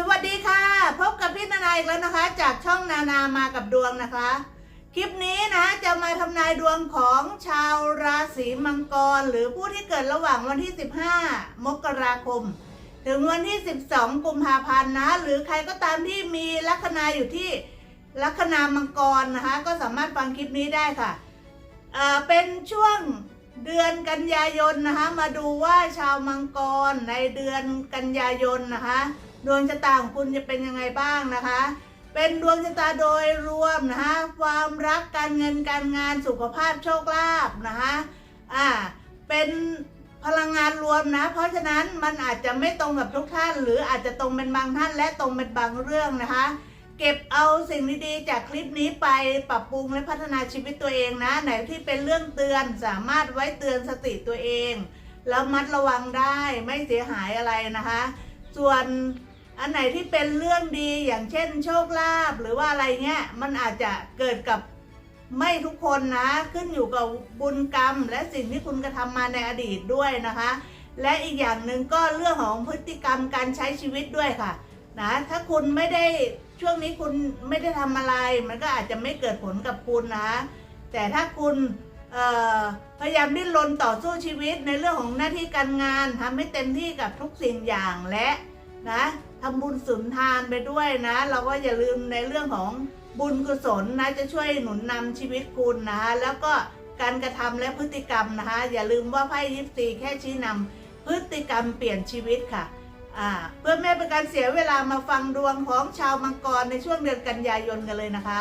สวัสดีค่ะ พบกับพี่นานาอีกแล้วนะคะ จากช่องนานามากับดวงนะคะ คลิปนี้นะจะมาทำนายดวงของชาวราศีมังกร หรือผู้ที่เกิดระหว่างวันที่ 15 มกราคม ถึงวันที่ 12 กุมภาพันธ์นะ หรือใครก็ตามที่มีลัคนาอยู่ที่ลัคนามังกรนะคะ ก็สามารถฟังคลิปนี้ได้ค่ะเอ่อเป็นช่วงเดือนกันยายนนะคะ มาดูว่าชาวมังกรในเดือนกันยายนนะคะ ดวงชะตาของคุณจะเป็นยังไงบ้างนะคะ เป็นดวงชะตาโดยรวมนะคะความรักการเงินการงานสุขภาพโชคลาภนะคะอ่าเป็นพลังงานรวมนะ เพราะฉะนั้นมันอาจจะไม่ตรงกับทุกท่าน หรืออาจจะตรงเป็นบางท่านและตรงเป็นบางเรื่องนะคะ เก็บเอาสิ่งดีๆจากคลิปนี้ไปปรับปรุงและพัฒนาชีวิตตัวเองนะ ไหนที่เป็นเรื่องเตือนสามารถไว้เตือนสติตัวเอง แล้วมัดระวังได้ไม่เสียหายอะไรนะคะ ส่วน อันไหนที่เป็นเรื่องดีอย่างเช่น โชคลาภหรือว่าอะไรเงี้ยมันอาจจะเกิดกับไม่ทุกคนนะ ขึ้นอยู่กับบุญกรรม และสิ่งที่คุณกระทำมาในอดีตด้วยนะคะ และอีกอย่างหนึ่งก็เรื่องของพฤติกรรมการใช้ชีวิตด้วยค่ะนะถ้าคุณไม่ได้ช่วงนี้คุณไม่ได้ทำอะไร มันก็อาจจะไม่เกิดผลกับคุณนะ แต่ถ้าคุณพยายามดิ้นรนต่อสู้ชีวิตในเรื่องของหน้าที่การงานทำให้เต็มที่กับทุกสิ่งอย่างและ นะทำบุญสุนทานไปด้วยนะ เราก็อย่าลืมในเรื่องของบุญกุศลนะจะช่วยหนุนนำชีวิตคุณนะคะแล้วก็การกระทำและพฤติกรรมนะคะอย่าลืมว่าไพ่ยิปซีแค่ชี้นำพฤติกรรมเปลี่ยนชีวิตค่ะเพื่อไม่เป็นการเสียเวลามาฟังดวงของชาวมังกรในช่วงเดือนกันยายนกันเลยนะคะ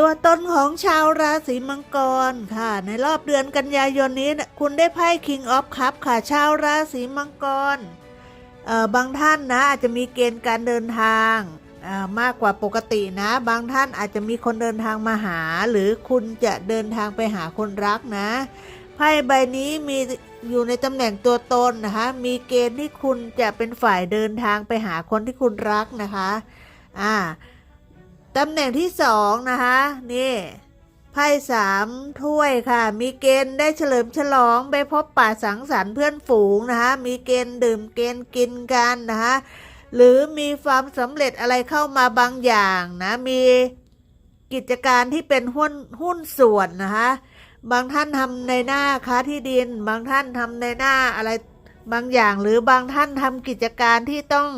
ตัวตนของชาวราศีมังกรค่ะ ในรอบเดือนกันยายนนี้คุณได้ไพ่ King of Cup ค่ะ ชาวราศีมังกรบางท่านนะอาจจะมีเกณฑ์การเดินทางมากกว่าปกตินะ บางท่านอาจจะมีคนเดินทางมาหา หรือคุณจะเดินทางไปหาคนรักนะไพ่ใบนี้มีอยู่ในตำแหน่งตัวตนนะคะ มีเกณฑ์ที่คุณจะเป็นฝ่ายเดินทางไปหาคนที่คุณรักนะคะ อ่า ตำแหน่งที่สองนะคะนี่ไพ่สามถ้วยค่ะ มีเกณฑ์ได้เฉลิมฉลองไปพบป่าสังสรรค์เพื่อนฝูงนะคะมีเกณฑ์ดื่มเกณฑ์กินกันนะคะหรือมีความสำเร็จอะไรเข้ามาบางอย่างนะมีกิจการที่เป็นหุ้นหุ้นส่วนนะคะบางท่านทำในหน้าค้าที่ดิน บางท่านทำในหน้าอะไรบางอย่าง หรือบางท่านทำกิจการที่ต้อง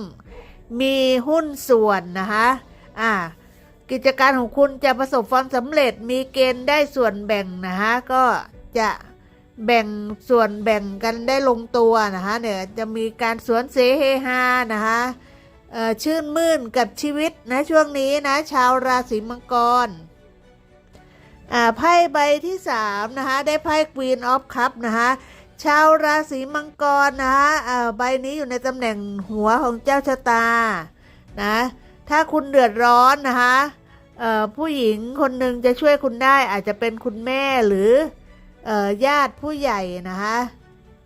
มีหุ้นส่วนนะคะอ่า กิจการของคุณจะประสบความสำเร็จมีเกณฑ์ได้ส่วนแบ่งนะคะก็จะแบ่งส่วนแบ่งกันได้ลงตัวนะคะเนี่ยจะมีการสวนเสเฮฮานะคะชื่นมื่นกับชีวิตนะช่วงนี้นะชาวราศีมังกรอ่าไพ่ใบที่สามนะคะได้ไพ่ Queen of Cup นะคะชาวราศีมังกรนะคะอ่าใบนี้อยู่ในตำแหน่งหัวของเจ้าชะตานะถ้าคุณเดือดร้อนนะคะ ผู้หญิงคนหนึ่งจะช่วยคุณได้อาจจะเป็นคุณแม่หรืออญาติผู้ใหญ่นะคะ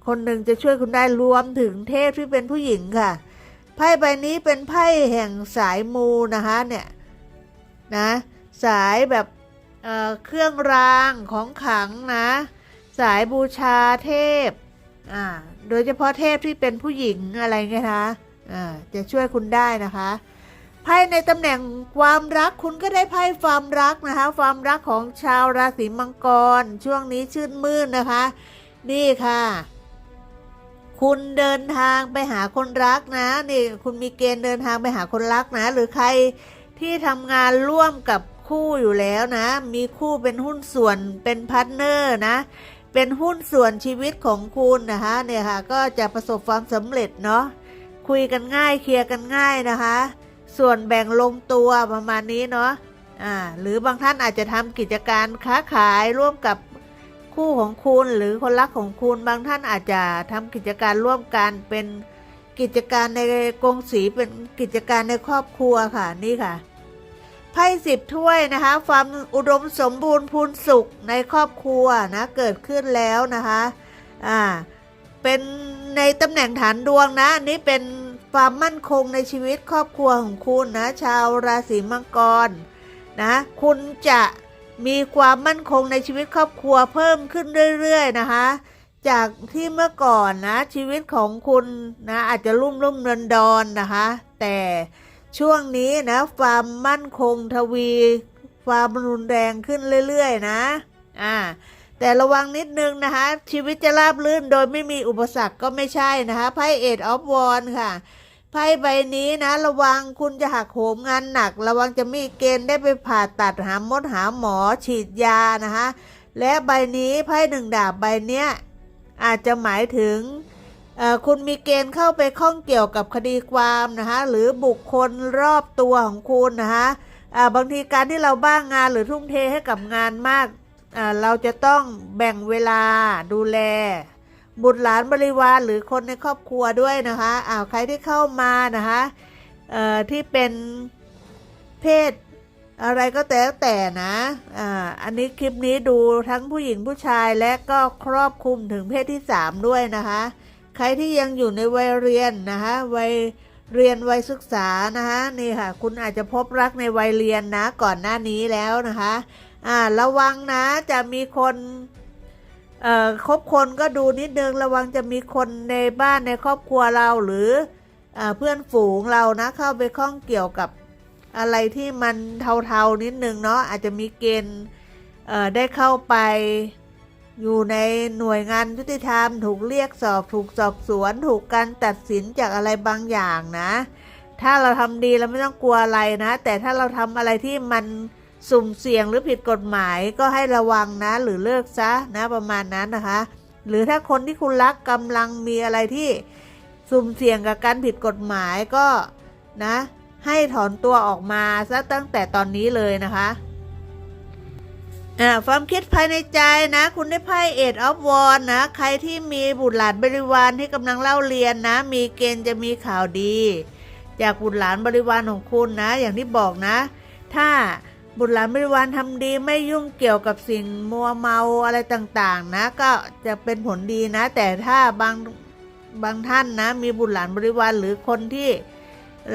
คนหนึ่งจะช่วยคุณได้รวมถึงเทพที่เป็นผู้หญิงค่ะไพ่ใบนี้เป็นไพ่แห่งสายมูนะคะเนี่ยนะสายแบบเเครื่องรางของขลังนะสายบูชาเทพอ่าโดยเฉพาะเทพที่เป็นผู้หญิงอะไรเงี้ยนะอ่าจะช่วยคุณได้นะคะ ไพ่ในตำแหน่งความรักคุณก็ได้ไพ่ความรักนะคะ ความรักของชาวราศีมังกร ช่วงนี้ชื่นมื่นนะคะ นี่ค่ะ คุณเดินทางไปหาคนรักนะนี่คุณมีเกณฑ์เดินทางไปหาคนรักนะ หรือใครที่ทำงานร่วมกับคู่อยู่แล้วนะ มีคู่เป็นหุ้นส่วนเป็นพาร์ทเนอร์นะ เป็นหุ้นส่วนชีวิตของคุณนะคะเนี่ยค่ะก็จะประสบความสำเร็จเนาะคุยกันง่ายเคลียร์กันง่ายนะคะ ส่วนแบ่งลงตัวประมาณนี้เนาะอ่าหรือบางท่านอาจจะทำกิจการค้าขายร่วมกับคู่ของคุณหรือคนรักของคุณบางท่านอาจจะทำกิจการร่วมกันเป็นกิจการในกงสีเป็นกิจการในครอบครัวค่ะนี่ค่ะไพ่สิบถ้วยนะคะความอุดมสมบูรณ์พูนสุขในครอบครัวนะเกิดขึ้นแล้วนะคะอ่าเป็นในตำแหน่งฐานดวงนะอันนี้เป็น ความมั่นคงในชีวิตครอบครัวของคุณนะ ชาวราศีมังกรนะคุณจะมีความมั่นคงในชีวิตครอบครัวเพิ่มขึ้นเรื่อยๆนะคะ จากที่เมื่อก่อนนะชีวิตของคุณนะอาจจะรุ่มรุ่มดอนดอนๆนะคะ แต่ช่วงนี้นะความมั่นคงทวี ความรุนแรงขึ้นเรื่อยๆนะอ่าแต่ระวังนิดนึงนะคะ ชีวิตจะราบรื่นโดยไม่มีอุปสรรคก็ไม่ใช่นะคะไพ่เอ็ดออฟวอนค่ะ ไพ่ใบนี้นะ ระวังคุณจะหักโหมงานหนัก ระวังจะมีเกณฑ์ได้ไปผ่าตัดหามดหาหมอฉีดยานะคะและใบนี้ไพ่หนึ่งดาบใบเนี้ยอาจจะหมายถึงคุณมีเกณฑ์เข้าไปข้องเกี่ยวกับคดีความนะคะหรือบุคคลรอบตัวของคุณนะคะบางทีการที่เราบ้างงานหรือทุ่มเทให้กับงานมากเราจะต้องแบ่งเวลาดูแล บุตรหลานบริวารหรือคนในครอบครัวด้วยนะคะอ้าวใครที่เข้ามานะคะเอ่อที่เป็นเพศอะไรก็แต่แต่นะอ่าอันนี้คลิปนี้ดูทั้งผู้หญิงผู้ชายและก็ครอบคลุมถึงเพศที่สามด้วยนะคะ ใครที่ยังอยู่ในวัยเรียนนะคะวัยเรียนวัยศึกษานะคะนี่ค่ะ คุณอาจจะพบรักในวัยเรียนนะก่อนหน้านี้แล้วนะคะอ่าระวังนะจะมีคน คบคนก็ดูนิดนึงระวังจะมีคนในบ้านในครอบครัวเราหรืออเพื่อนฝูงเรานะเข้าไปข้องเกี่ยวกับอะไรที่มันเทาๆนิดนึงเนาะอาจจะมีเกณฑ์ได้เข้าไปอยู่ในหน่วยงานยุติธรรมถูกเรียกสอบถูกสอบสวน ถูกการตัดสินจากอะไรบางอย่างนะ ถ้าเราทำดีเราไม่ต้องกลัวอะไรนะ แต่ถ้าเราทำอะไรที่มัน สุ่มเสี่ยงหรือผิดกฎหมายก็ให้ระวังนะหรือเลิกซะนะประมาณนั้นนะคะ หรือถ้าคนที่คุณรักกำลังมีอะไรที่สุ่มเสี่ยงกับการผิดกฎหมายก็นะ ให้ถอนตัวออกมาซะตั้งแต่ตอนนี้เลยนะคะความคิดภายในใจนะ คุณได้ไพ่เอ็ดออฟวอนนะ ใครที่มีบุตรหลานบริวารที่กำลังเล่าเรียนนะ มีเกณฑ์จะมีข่าวดี จากบุตรหลานบริวารของคุณนะ อย่างที่บอกนะ ถ้า บุตรหลานบริวารทำดีไม่ยุ่งเกี่ยวกับสิ่งมัวเมาอะไรต่างๆ นะ ก็จะเป็นผลดีนะ แต่ถ้าบางบางท่านนะ มีบุตรหลานบริวารหรือคนที่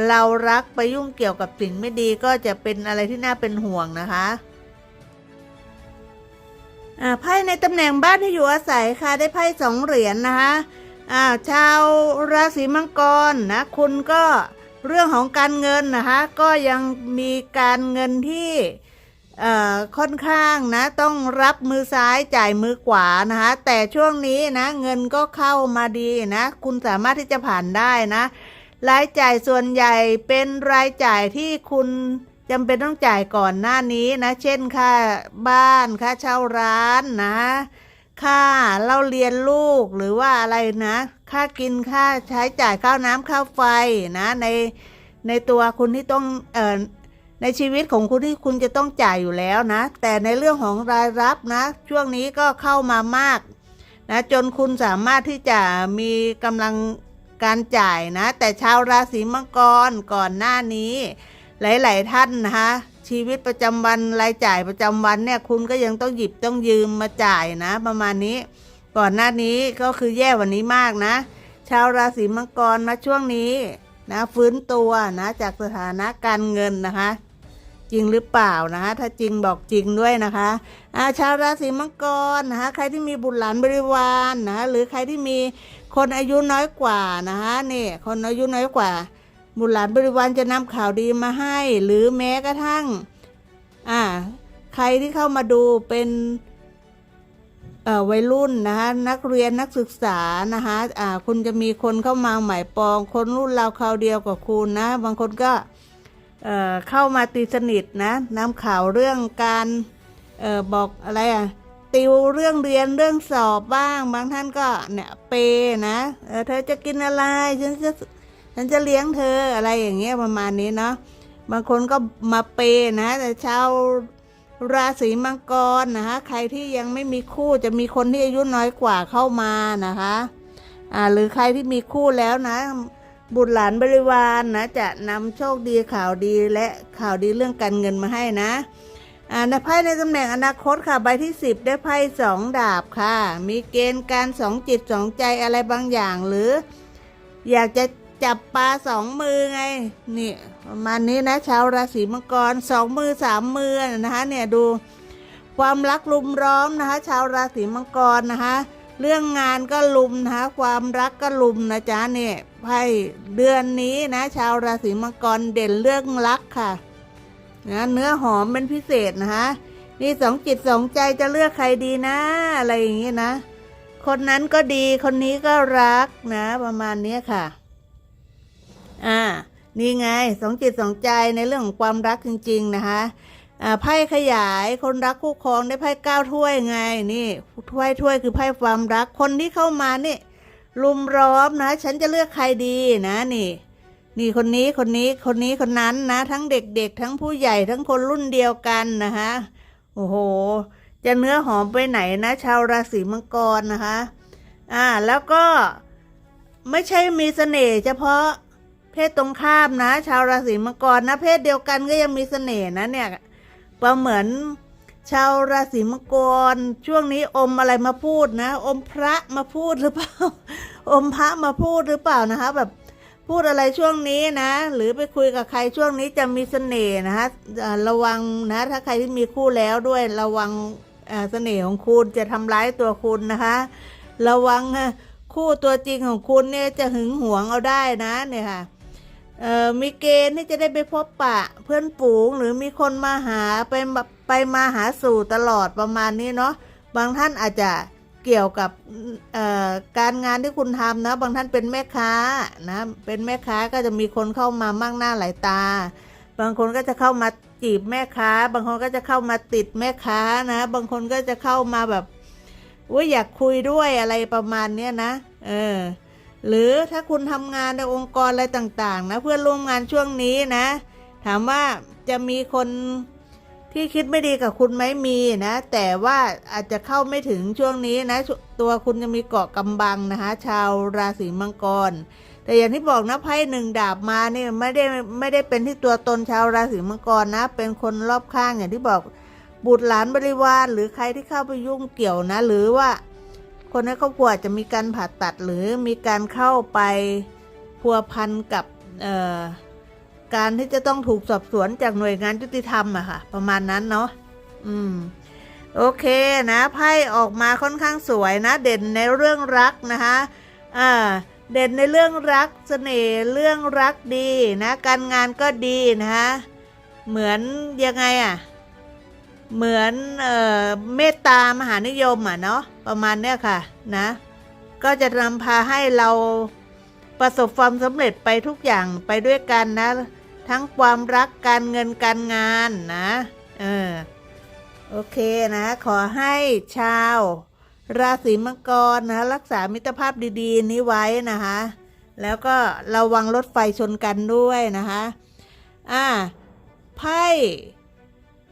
เรารักไปยุ่งเกี่ยวกับสิ่งไม่ดีก็จะเป็นอะไรที่น่าเป็นห่วงนะคะอ่าไพ่ในตำแหน่งบ้านที่อยู่อาศัยค่ะ ได้ไพ่สองเหรียญนนะคะอ่าชาวราศีมังกรนะ คุณก็ เรื่องของการเงินนะคะก็ยังมีการเงินที่ค่อนข้างนะต้องรับมือซ้ายจ่ายมือขวานะคะแต่ช่วงนี้นะเงินก็เข้ามาดีนะคุณสามารถที่จะผ่านได้นะรายจ่ายส่วนใหญ่เป็นรายจ่ายที่คุณจำเป็นต้องจ่ายก่อนหน้านี้นะ เช่นค่าบ้านค่าเช่าร้านนะ ค่าเล่าเรียนลูกหรือว่าอะไรนะ ค่ากินค่าใช้จ่ายข้าวน้ำข้าวไฟนะในในตัวคุณที่ต้องเอ่อในชีวิตของคุณที่คุณจะต้องจ่ายอยู่แล้วนะ แต่ในเรื่องของรายรับนะ ช่วงนี้ก็เข้ามามากนะจนคุณสามารถที่จะมีกำลังการจ่ายนะ แต่ชาวราศีมังกรก่อนหน้านี้ หลาย ๆ ท่านนะคะ ชีวิตประจำวันรายจ่ายประจำวันเนี่ยคุณก็ยังต้องหยิบต้องยืมมาจ่ายนะ ประมาณนี้ ก่อนหน้านี้ก็คือแย่กวันนี้มากนะ ชาวราศีมังกรมาช่วงนี้นะฟื้นตัวนะจากสถานะการเงินนะคะ จริงหรือเปล่านะคะถ้าจริงบอกจริงด้วยนะคะอาชาวราศีมังกรนะคะใครที่มีบุตรหลานบริวารนะคะหรือใครที่มีคนอายุน้อยกว่านะคะนี่คนอายุน้อยกว่า บุตรหลานบริวารจะนำข่าวดีมาให้ หรือแม้กระทั่งอ่าใครที่เข้ามาดูเป็นเอ่อวัยรุ่นนะคะนักเรียนนักศึกษานะคะอ่าคุณจะมีคนเข้ามาหมายปอง คนรุ่นราวคราวเดียวกับคุณนะ บางคนก็เอ่อเข้ามาตีสนิทนะนำข่าวเรื่องการเอ่อบอกอะไรอะติวเรื่องเรียนเรื่องสอบบ้าง บางท่านก็เนี่ยเปนะเเธอจะกินอะไรฉันจะ ฉันจะเลี้ยงเธออะไรอย่างเงี้ยประมาณนี้เนาะบางคนก็มาเปนะ แต่ชาวราศีมังกรนะคะ ใครที่ยังไม่มีคู่จะมีคนที่อายุน้อยกว่าเข้ามานะคะอ่าหรือใครที่มีคู่แล้วนะ บุตรหลานบริวารนนะจะนำโชคดีข่าวดีและข่าวดีเรื่องการเงินมาให้นะอ่าในไพ่ในตำแหน่งอนาคตค่ะใบที่ 10 ได้ไพ่สองดาบค่ะ มีเกณฑ์การสองจิตสองใจอะไรบางอย่างหรือ อยากจะ จับปลาสองมือไงนี่ประมาณนี้นะชาวราศีมังกรสองมือสามมือนะคะเนี่ยดูความรักลุมร้อมนะคะ ชาวราศีมังกรนะคะเรื่องงานก็ลุมนะคะความรักก็ลุมนะจ๊ะเนี่ยไพ่เดือนนี้นะ ชาวราศีมังกรเด่นเรื่องรักค่ะนะเนื้อหอมเป็นพิเศษนะคะนี่สองจิตสองใจจะเลือกใครดีนะ อะไรอย่างนี้นะ คนนั้นก็ดีคนนี้ก็รักนะ ประมาณนี้ค่ะ อ่า นี่ไงสองจิตสองใจในเรื่องของความรักจริง ๆ นะคะอ่าไพ่ขยายคนรักคู่ครองได้ไพ่เก้าถ้วยไงนี่ถ้วยถ้วยคือไพ่ความรักคนที่เข้ามานี่ลุมล้อมนะ ฉันจะเลือกใครดีนะนี่ นี่คนนี้คนนี้คนนี้คนนั้นนะ ทั้งเด็กๆ ทั้งผู้ใหญ่ทั้งคนรุ่นเดียวกันนะคะโอ้โห จะเนื้อหอมไปไหนนะ ชาวราศีมังกรนะคะ อ่าแล้วก็ไม่ใช่มีเสน่ห์เฉพาะ เพศตรงข้ามนะ ชาวราศีมังกรนะ เพศเดียวกันก็ยังมีเสน่ห์นะเนี่ยประเหมือนชาวราศีมังกร ช่วงนี้อมอะไรมาพูดนะ อมพระมาพูดหรือเปล่า อมพระมาพูดหรือเปล่านะคะ แบบพูดอะไรช่วงนี้นะ หรือไปคุยกับใครช่วงนี้จะมีเสน่ห์นะคะระวังนะ ถ้าใครที่มีคู่แล้วด้วยระวังเสน่ห์ของคุณจะทำร้ายตัวคุณนะคะ ระวังคู่ตัวจริงของคุณเนี่ยจะหึงหวงเอาได้นะเนี่ยค่ะ มีเกณฑ์ที่จะได้ไปพบปะเพื่อนฝูงหรือมีคนมาหาไปไปมาหาสู่ตลอดประมาณนี้เนาะบางท่านอาจจะเกี่ยวกับการงานที่คุณทำนะ บางท่านเป็นแม่ค้านะเป็นแม่ค้าก็จะมีคนเข้ามามากหน้าหลายตา บางคนก็จะเข้ามาจีบแม่ค้า บางคนก็จะเข้ามาติดแม่ค้านะ บางคนก็จะเข้ามาแบบว่าอยากคุยด้วยอะไรประมาณเนี้ยนะเออ หรือถ้าคุณทำงานในองค์กรอะไรต่างๆ นะเพื่อนร่วมงานช่วงนี้นะ ถามว่าจะมีคนที่คิดไม่ดีกับคุณไหมมีนะ แต่ว่าอาจจะเข้าไม่ถึงช่วงนี้นะ ตัวคุณจะมีเกาะกำบังนะคะ ชาวราศีมังกร แต่อย่างที่บอกนะไพ่หนึ่งดาบมาเนี่ยไม่ได้ไม่ได้เป็นที่ตัวตนชาวราศีมังกรนะ เป็นคนรอบข้างอย่างที่บอกบุตรหลานบริวารหรือใครที่เข้าไปยุ่งเกี่ยวนะ หรือว่า คนในครอบครัวอาจจะมีการผ่าตัดหรือมีการเข้าไปพัวพันกับการที่จะต้องถูกสอบสวนจากหน่วยงานยุติธรรมอะค่ะ ประมาณนั้นเนาะอืมโอเคนะไพ่ออกมาค่อนข้างสวยนะ เด่นในเรื่องรักนะคะอ่าเด่นในเรื่องรักเสน่ห์เรื่องรักดีนะ การงานก็ดีนะคะเหมือนยังไงอะ เหมือนเอ่อเมตตามหานิยมอะเนาะประมาณเนี้ยค่ะนะ ก็จะนำพาให้เราประสบความสำเร็จไปทุกอย่างไปด้วยกันนะ ทั้งความรักการเงินการงานนะเออโอเคนะ ขอให้ชาว ราศีมังกรนะ รักษามิตรภาพดีๆ นี้ไว้นะคะ แล้วก็ระวังรถไฟชนกันด้วยนะคะ อ่าไพ่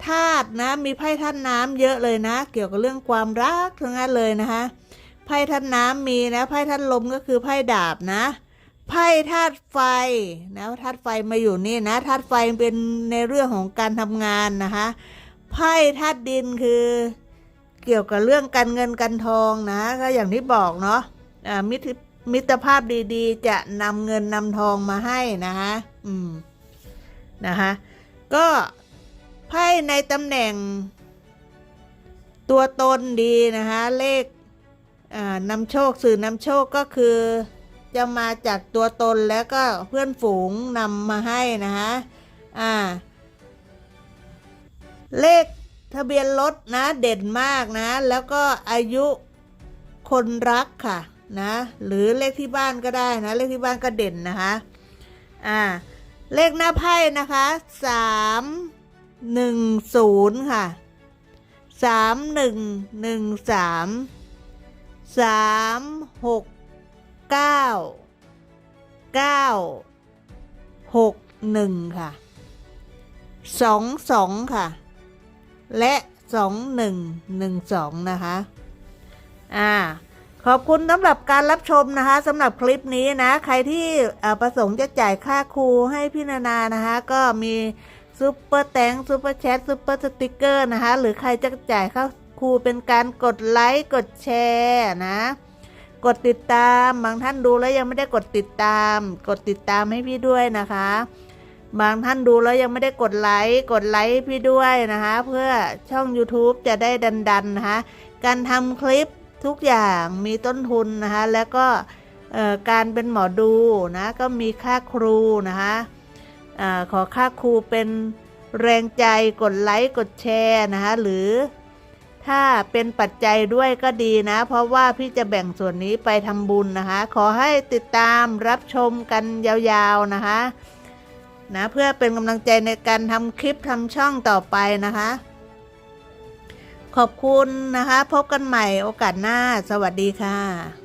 ธาตุนะ มีไพ่ธาตุน้ำเยอะเลยนะ เกี่ยวกับเรื่องความรักทั้งนั้นเลยนะคะ ไพ่ธาตุน้ำมีนะ ไพ่ธาตุลมก็คือไพ่ดาบนะ ไพ่ธาตุไฟนะธาตุไฟมาอยู่นี่นะ ธาตุไฟเป็นในเรื่องของการทำงานนะคะ ไพ่ธาตุดินคือ เกี่ยวกับเรื่องการเงินการทองนะก็อย่างที่บอกเนาะมิตรมิตรภาพดีๆ จะนำเงินนำทองมาให้นะคะ อืม นะคะ ก็ ไพ่ในตำแหน่ง ตัวตนดีนะคะเลขนำโชคสื่อนำโชคก็คือ จะมาจากตัวตนแล้วก็เพื่อนฝูงนำมาให้นะคะอ่า เลขทะเบียนรถนะเด่นมากนะ แล้วก็อายุคนรักค่ะนะหรือเลขที่บ้านก็ได้นะ เลขที่บ้านก็เด่นนะคะอ่าเลขหน้าไพ่นะคะสาม หนึ่งศูนย์ค่ะสามหนึ่งหนึ่งสามสามหกเก้าเก้าหกหนึ่งค่ะสองสองค่ะ และสองหนึ่งหนึ่งสองนะคะ อ่า ขอบคุณสำหรับการรับชมนะคะสำหรับคลิปนี้นะ ใครที่ประสงค์จะจ่ายค่าครูให้พี่นานานะคะ ก็มี ซูเปอร์แตงซูเปอร์แชทซูเปอร์สติกเกอร์นะคะ หรือใครจะจ่ายค่าครูเป็นการกดไลค์กดแชร์นะ กดติดตามบางท่านดูแล้วยังไม่ได้กดติดตาม กดติดตามให้พี่ด้วยนะคะ บางท่านดูแล้วยังไม่ได้กดไลค์กดไลค์พี่ด้วยนะคะ เพื่อช่อง YouTube จะได้ดันๆนะคะ การทำคลิปทุกอย่างมีต้นทุนนะคะ แล้วก็การเป็นหมอดูนะก็มีค่าครูนะคะ อขอค่าครูเป็นแรงใจกดไลค์กดแชร์นะคะหรือถ้าเป็นปัจจัยด้วยก็ดีนะ เพราะว่าพี่จะแบ่งส่วนนี้ไปทำบุญนะคะ ขอให้ติดตามรับชมกันยาวๆนะคะนะเพื่อเป็นกำลังใจในการทำคลิปทำช่องต่อไปนะคะ ขอบคุณนะคะ พบกันใหม่โอกาสหน้า สวัสดีค่ะ